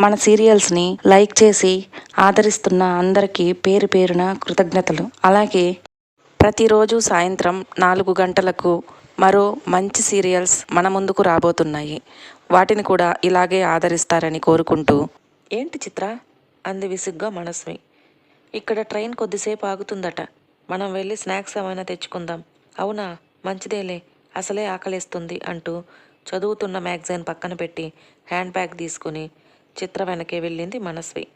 మన సీరియల్స్ని లైక్ చేసి ఆదరిస్తున్న అందరికీ పేరు పేరున కృతజ్ఞతలు. అలాగే ప్రతిరోజు సాయంత్రం నాలుగు గంటలకు మరో మంచి సీరియల్స్ మన ముందుకు రాబోతున్నాయి. వాటిని కూడా ఇలాగే ఆదరిస్తారని కోరుకుంటూ. ఏంటి చిత్ర? అంది విసుగ్గా మనస్వి. ఇక్కడ ట్రైన్ కొద్దిసేపు ఆగుతుందట. మనం వెళ్ళి స్నాక్స్ ఏమైనా తెచ్చుకుందాం. అవునా? మంచిదేలే. అసలే ఆకలేస్తుంది అంటూ చదువుతున్న మ్యాగజైన్ పక్కన పెట్టి హ్యాండ్ బ్యాగ్ తీసుకుని చిత్ర వెనకే వెళ్ళింది మనస్వి.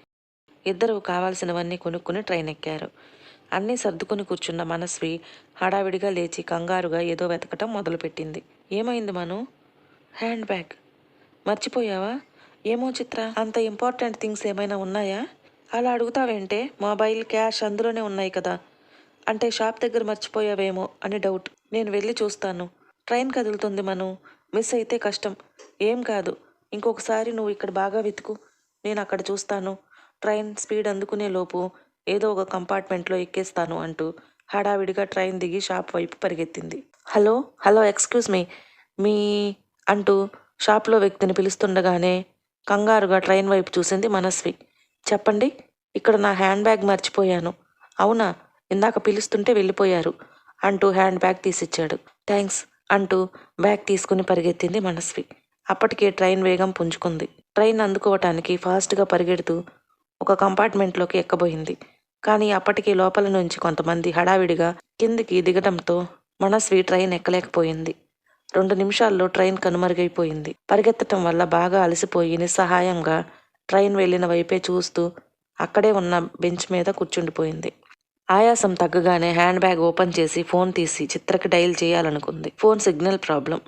ఇద్దరు కావాల్సినవన్నీ కొనుక్కుని ట్రైన్ ఎక్కారు అన్నీ సర్దుకుని కూర్చున్న మనస్వి హడావిడిగా లేచి కంగారుగా ఏదో వెతకటం మొదలుపెట్టింది. ఏమైంది మను? Hand bag. మర్చిపోయావా? ఏమో చిత్ర అంత ఇంపార్టెంట్ థింగ్స్ ఏమైనా ఉన్నాయా? అలా అడుగుతావేంటే మొబైల్ క్యాష్ అందులోనే ఉన్నాయి కదా. అంటే షాప్ దగ్గర మర్చిపోయావేమో అని డౌట్. నేను వెళ్ళి చూస్తాను. ట్రైన్ కదులుతుంది మను. మిస్ అయితే కష్టం. ఏం కాదు. ఇంకొకసారి నువ్వు ఇక్కడ బాగా వెతుకు. నేను అక్కడ చూస్తాను. ట్రైన్ స్పీడ్ అందుకునే లోపు ఏదో ఒక కంపార్ట్మెంట్లో ఎక్కేస్తాను అంటూ హడావిడిగా ట్రైన్ దిగి షాప్ వైపు పరిగెత్తింది. Hello? Hello excuse me. Me అంటూ షాప్లో వ్యక్తిని పిలుస్తుండగానే కంగారుగా ట్రైన్ వైపు చూసింది మనస్వి. చెప్పండి ఇక్కడ నా హ్యాండ్ బ్యాగ్ మర్చిపోయాను. అవునా? ఇందాక పిలుస్తుంటే వెళ్ళిపోయారు అంటూ హ్యాండ్ బ్యాగ్ తీసిచ్చాడు. థ్యాంక్స్ అంటూ బ్యాగ్ తీసుకుని పరిగెత్తింది మనస్వి. అప్పటికే ట్రైన్ వేగం పుంజుకుంది. ట్రైన్ అందుకోవటానికి ఫాస్ట్గా పరిగెడుతూ ఒక కంపార్ట్మెంట్లోకి ఎక్కబోయింది. కానీ అప్పటికి లోపల నుంచి కొంతమంది హడావిడిగా కిందికి దిగడంతో మనస్వి ట్రైన్ ఎక్కలేకపోయింది. రెండు నిమిషాల్లో ట్రైన్ కనుమరుగైపోయింది. పరిగెత్తటం వల్ల బాగా అలసిపోయి నిస్సహాయంగా ట్రైన్ వెళ్ళిన వైపే చూస్తూ అక్కడే ఉన్న బెంచ్ మీద కూర్చుండిపోయింది. ఆయాసం తగ్గగానే హ్యాండ్ బ్యాగ్ ఓపెన్ చేసి ఫోన్ తీసి చిత్రకి డైల్ చేయాలనుకుంది. Phone signal problem.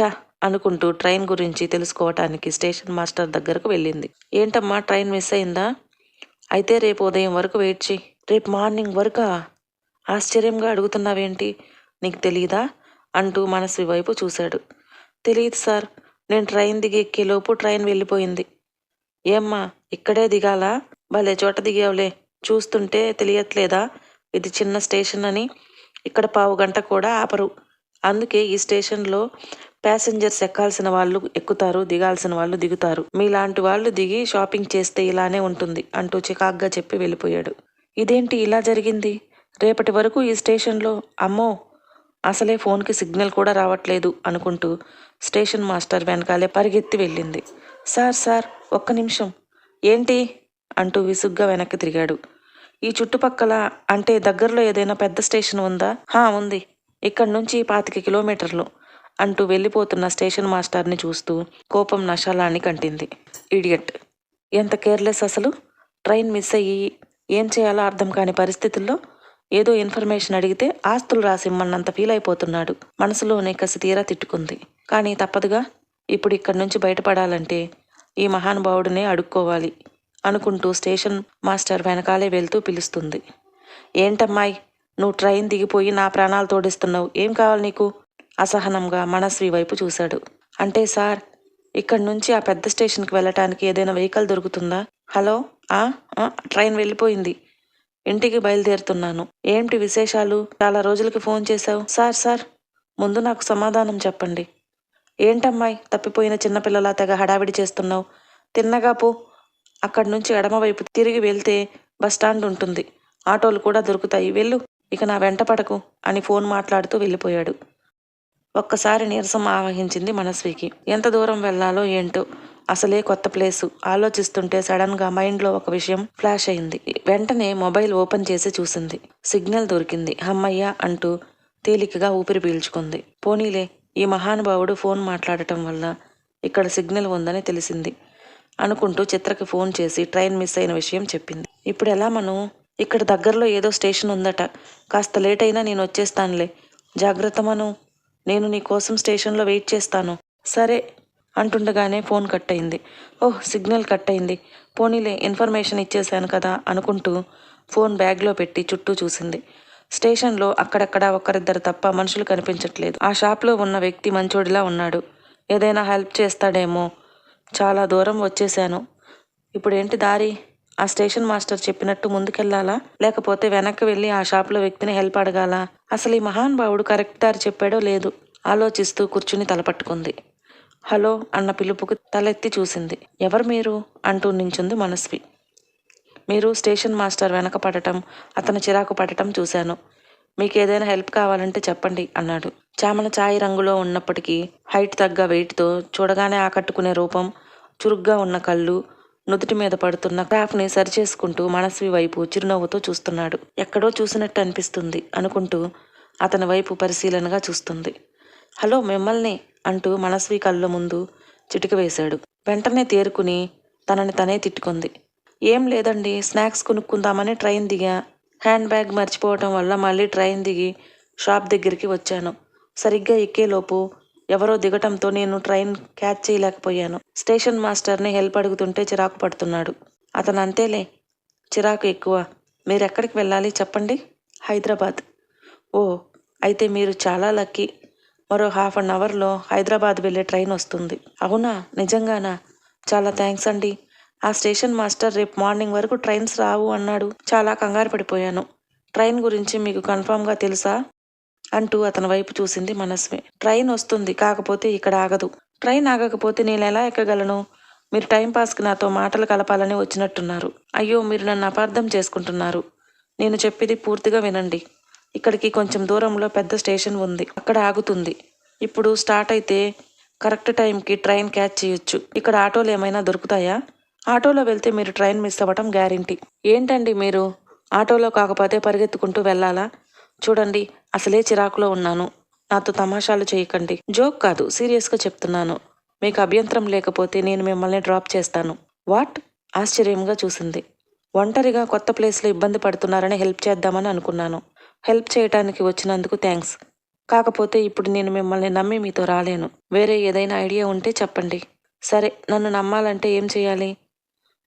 చా అనుకుంటూ ట్రైన్ గురించి తెలుసుకోవటానికి స్టేషన్ మాస్టర్ దగ్గరకు వెళ్ళింది. ఏంటమ్మా ట్రైన్ మిస్ అయిందా? అయితే రేపు ఉదయం వరకు వెయిట్ చేయి. రేపు మార్నింగ్ వరకా? ఆశ్చర్యంగా అడుగుతున్నావేంటి? నీకు తెలీదా? అంటూ మనసు వైపు చూశాడు. తెలియదు సార్ నేను ట్రైన్ దిగి ఎక్కేలోపు ట్రైన్ వెళ్ళిపోయింది. ఏమ్మా ఇక్కడే దిగాలా? భలే చోట దిగావులే. చూస్తుంటే తెలియట్లేదా? ఇది చిన్న స్టేషన్ అని. ఇక్కడ పావు గంట కూడా ఆపరు. అందుకే ఈ స్టేషన్లో ప్యాసింజర్స్ ఎక్కాల్సిన వాళ్ళు ఎక్కుతారు దిగాల్సిన వాళ్ళు దిగుతారు. మీలాంటి వాళ్ళు దిగి షాపింగ్ చేస్తే ఇలానే ఉంటుంది అంటూ చికాగ్గా చెప్పి వెళ్ళిపోయాడు. ఇదేంటి ఇలా జరిగింది? రేపటి వరకు ఈ స్టేషన్లో అమ్మో అసలే ఫోన్కి సిగ్నల్ కూడా రావట్లేదు అనుకుంటూ స్టేషన్ మాస్టర్ వెనకాలే పరిగెత్తి వెళ్ళింది. సార్ సార్ ఒక్క నిమిషం. ఏంటి? అంటూ విసుగ్గా వెనక్కి తిరిగాడు. ఈ చుట్టుపక్కల అంటే దగ్గరలో ఏదైనా పెద్ద స్టేషన్ ఉందా? హా ఉంది. ఇక్కడి నుంచి పాతిక కిలోమీటర్లు. అంటూ వెళ్ళిపోతున్న స్టేషన్ మాస్టర్ని చూస్తూ కోపం నశాలాన్ని కంటింది. ఇడియట్. ఎంత కేర్లెస్ అసలు? ట్రైన్ మిస్ అయ్యి ఏం చేయాలో అర్థం కాని పరిస్థితుల్లో ఏదో ఇన్ఫర్మేషన్ అడిగితే ఆస్తులు రాసిమ్మన్నంత ఫీల్ అయిపోతున్నాడు. మనసులోనే కసి తీరా తిట్టుకుంది. కానీ తప్పదుగా ఇప్పుడు ఇక్కడి నుంచి బయటపడాలంటే ఈ మహానుభావుడినే అడుక్కోవాలి అనుకుంటూ స్టేషన్ మాస్టర్ వెనకాలే వెళ్తూ పిలుస్తుంది. ఏంటమ్మాయి నువ్వు ట్రైన్ దిగిపోయి నా ప్రాణాలు తోడిస్తున్నావు. ఏం కావాలి నీకు? అసహనంగా మనస్వి వైపు చూశాడు. అంటే సార్ ఇక్కడి నుంచి ఆ పెద్ద స్టేషన్కి వెళ్ళటానికి ఏదైనా వెహికల్ దొరుకుతుందా? హలో ఆ ట్రైన్ వెళ్ళిపోయింది. ఇంటికి బయలుదేరుతున్నాను. ఏంటి విశేషాలు? చాలా రోజులకి ఫోన్ చేశావు. సార్ సార్ ముందు నాకు సమాధానం చెప్పండి. ఏంటమ్మాయి తప్పిపోయిన చిన్నపిల్లలా తెగ హడావిడి చేస్తున్నావు? తిన్నగా పో. అక్కడి నుంచి ఎడమవైపు తిరిగి వెళ్తే బస్ స్టాండ్ ఉంటుంది. ఆటోలు కూడా దొరుకుతాయి. వెళ్ళు. ఇక నా వెంట పడకు అని ఫోన్ మాట్లాడుతూ వెళ్ళిపోయాడు. ఒక్కసారి నీరసం ఆవహించింది మనస్వికి. ఎంత దూరం వెళ్ళాలో ఏంటో. అసలే కొత్త ప్లేసు. ఆలోచిస్తుంటే సడన్గా మైండ్లో ఒక విషయం ఫ్లాష్ అయింది. వెంటనే మొబైల్ ఓపెన్ చేసి చూసింది. సిగ్నల్ దొరికింది. హమ్మయ్య అంటూ తేలికగా ఊపిరి పీల్చుకుంది. పోనీలే ఈ మహానుభావుడు ఫోన్ మాట్లాడటం వల్ల ఇక్కడ సిగ్నల్ ఉందని తెలిసింది. అనుకుంటూ చిత్రకి ఫోన్ చేసి ట్రైన్ మిస్ అయిన విషయం చెప్పింది. ఇప్పుడు ఎలా మనం? ఇక్కడ దగ్గరలో ఏదో స్టేషన్ ఉందట. కాస్త లేట్ అయినా నేను వచ్చేస్తానులే. జాగ్రత్త మను. నేను నీ కోసం స్టేషన్లో వెయిట్ చేస్తాను. సరే అంటుండగానే ఫోన్ కట్ అయింది ఓహ్ సిగ్నల్ కట్ అయింది పోనీలే ఇన్ఫర్మేషన్ ఇచ్చేశాను కదా అనుకుంటూ ఫోన్ బ్యాగ్లో పెట్టి చుట్టూ చూసింది. స్టేషన్లో అక్కడక్కడ ఒకరిద్దరు తప్ప మనుషులు కనిపించట్లేదు. ఆ షాప్లో ఉన్న వ్యక్తి మంచోడిలా ఉన్నాడు. ఏదైనా హెల్ప్ చేస్తాడేమో. చాలా దూరం వచ్చేసాను ఇప్పుడేంటి దారి? ఆ స్టేషన్ మాస్టర్ చెప్పినట్టు ముందుకెళ్ళాలా? లేకపోతే వెనక్కి వెళ్ళి ఆ షాప్లో వ్యక్తిని హెల్ప్ అడగాలా? అసలు ఈ మహానుభావుడు కరెక్ట్ దారి చెప్పాడో లేదు. ఆలోచిస్తూ కూర్చుని తలపట్టుకుంది హలో అన్న పిలుపుకు తలెత్తి చూసింది. ఎవరు మీరు? అంటూ నించుంది మనస్వి. మీరు స్టేషన్ మాస్టర్ వెనక పడటం అతను చిరాకు పడటం చూశాను. మీకు ఏదైనా హెల్ప్ కావాలంటే చెప్పండి అన్నాడు. చామన ఛాయ్ రంగులో ఉన్నప్పటికీ హైట్ తగ్గ వెయిట్తో చూడగానే ఆకట్టుకునే రూపం చురుగ్గా ఉన్న కళ్ళు నుదుటి మీద పడుతున్న క్రాఫ్ని సరిచేసుకుంటూ మనస్వి వైపు చిరునవ్వుతో చూస్తున్నాడు. ఎక్కడో చూసినట్టు అనిపిస్తుంది అనుకుంటూ అతని వైపు పరిశీలనగా చూస్తుంది. హలో మిమ్మల్ని అంటూ మనస్వి కళ్ళ ముందు చిటిక వేశాడు. వెంటనే తేరుకుని తనని తనే తిట్టుకుంది. ఏం లేదండి స్నాక్స్ కొనుక్కుందామని ట్రైన్ దిగా. హ్యాండ్ బ్యాగ్ మర్చిపోవటం వల్ల మళ్ళీ ట్రైన్ దిగి షాప్ దగ్గరికి వచ్చాను. సరిగ్గా ఎక్కేలోపు ఎవరో దిగటంతో నేను ట్రైన్ క్యాచ్ చేయలేకపోయాను. స్టేషన్ మాస్టర్ని హెల్ప్ అడుగుతుంటే చిరాకు పడుతున్నాడు. అతను అంతేలే చిరాకు ఎక్కువ. మీరు ఎక్కడికి వెళ్ళాలి చెప్పండి? హైదరాబాద్. ఓ అయితే మీరు చాలా లక్కీ. మరో హాఫ్ అన్ అవర్లో హైదరాబాద్ వెళ్ళే ట్రైన్ వస్తుంది. అవునా? నిజంగానా? చాలా థ్యాంక్స్ అండి. ఆ స్టేషన్ మాస్టర్ రేపు మార్నింగ్ వరకు ట్రైన్స్ రావు అన్నాడు. చాలా కంగారు పడిపోయాను. ట్రైన్ గురించి మీకు కన్ఫామ్గా తెలుసా? అంటూ అతని వైపు చూసింది మనస్వి. ట్రైన్ వస్తుంది కాకపోతే ఇక్కడ ఆగదు. ట్రైన్ ఆగకపోతే నేను ఎలా ఎక్కగలను? మీరు టైంపాస్కి నాతో మాటలు కలపాలని వచ్చినట్టున్నారు. అయ్యో మీరు నన్ను అపార్థం చేసుకుంటున్నారు. నేను చెప్పేది పూర్తిగా వినండి. ఇక్కడికి కొంచెం దూరంలో పెద్ద స్టేషన్ ఉంది. అక్కడ ఆగుతుంది. ఇప్పుడు స్టార్ట్ అయితే కరెక్ట్ టైంకి ట్రైన్ క్యాచ్ చేయొచ్చు. ఇక్కడ ఆటోలు ఏమైనా దొరుకుతాయా? ఆటోలో వెళ్తే మీరు ట్రైన్ మిస్ అవ్వటం గ్యారంటీ. ఏంటండి మీరు? ఆటోలో కాకపోతే పరిగెత్తుకుంటూ వెళ్ళాలా? చూడండి అసలే చిరాకులో ఉన్నాను. నాతో తమాషాలు చేయకండి. జోక్ కాదు సీరియస్గా చెప్తున్నాను. మీకు అభ్యంతరం లేకపోతే నేను మిమ్మల్ని డ్రాప్ చేస్తాను. వాట్? ఆశ్చర్యంగా చూసింది. ఒంటరిగా కొత్త ప్లేస్లో ఇబ్బంది పడుతున్నారని హెల్ప్ చేద్దామని అనుకున్నాను. హెల్ప్ చేయడానికి వచ్చినందుకు థ్యాంక్స్. కాకపోతే ఇప్పుడు నేను మిమ్మల్ని నమ్మి మీతో రాలేను. వేరే ఏదైనా ఐడియా ఉంటే చెప్పండి. సరే నన్ను నమ్మాలంటే ఏం చేయాలి?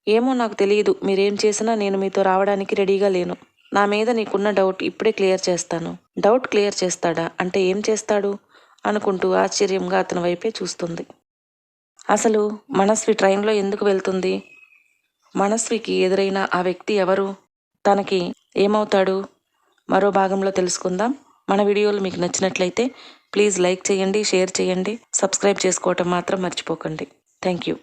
ఏమో నాకు తెలియదు మీరేం చేసినా నేను మీతో రావడానికి రెడీగా లేను. నా మీద నీకున్న డౌట్ ఇప్పుడే క్లియర్ చేస్తాను. డౌట్ క్లియర్ చేస్తాడా? అంటే ఏం చేస్తాడు? అనుకుంటూ ఆశ్చర్యంగా అతని వైపే చూస్తుంది. అసలు మనస్వి ట్రైన్లో ఎందుకు వెళ్తుంది? మనస్వికి ఎదురైన ఆ వ్యక్తి ఎవరు? తనకి ఏమవుతాడు? మరో భాగంలో తెలుసుకుందాం. మన వీడియోలు మీకు నచ్చినట్లయితే ప్లీజ్ లైక్ చేయండి షేర్ చేయండి సబ్స్క్రైబ్ చేసుకోవటం మాత్రం మర్చిపోకండి. Thank you